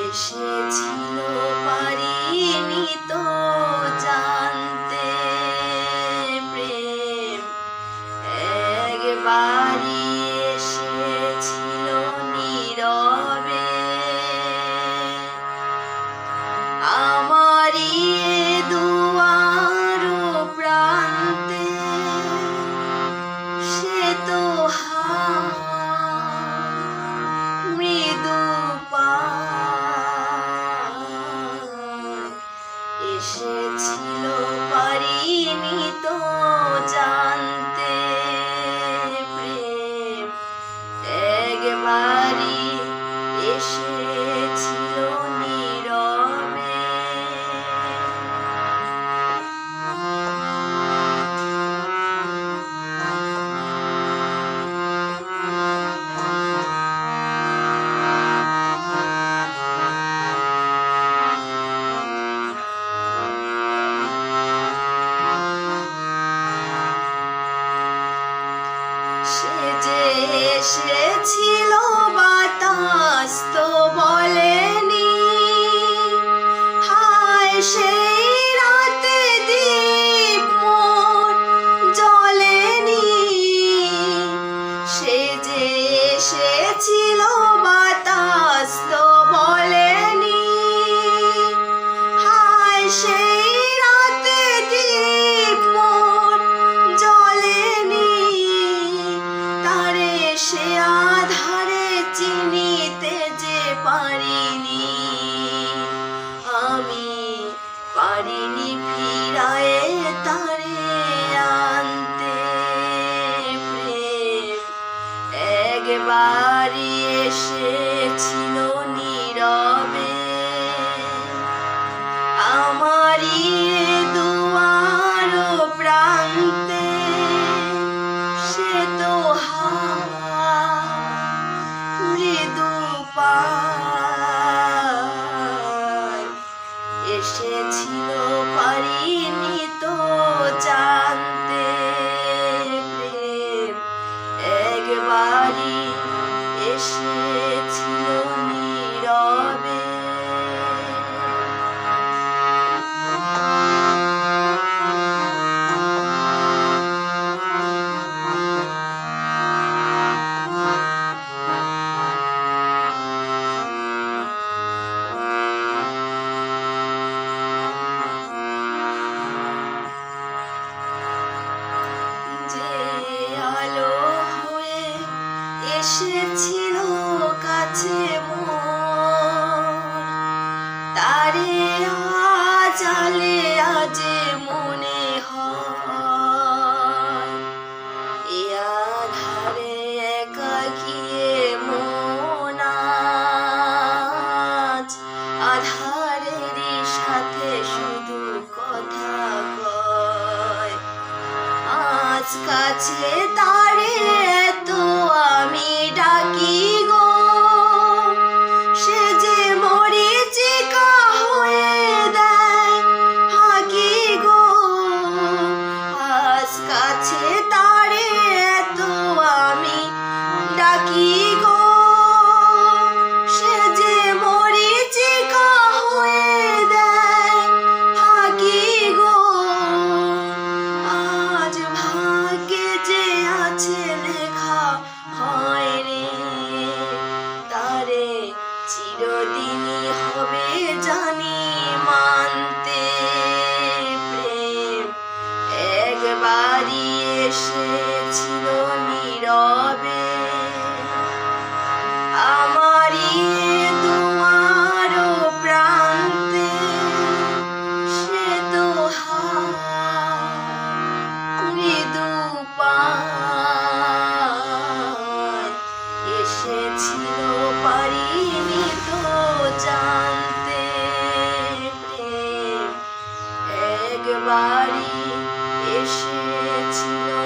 এসেছিল পারিনি তো। সে যে এসেছিল বাতাস তো বলেনি। হায় সে body. এসেছিল করে মৃত চাঁদ কাছে তারে তো আমি ডাকি গো। সে যে মরিচিকা হয়ে দেয় হাকি গো। আজ কাছে চিরদিনই হবে জানি মানতে প্রেম, একবারই এসেছিল নীরবে। আমারই দুয়ার প্রান্তে সে তো মৃদু এসেছিল পারি তো জানতে একবারই এসেছিল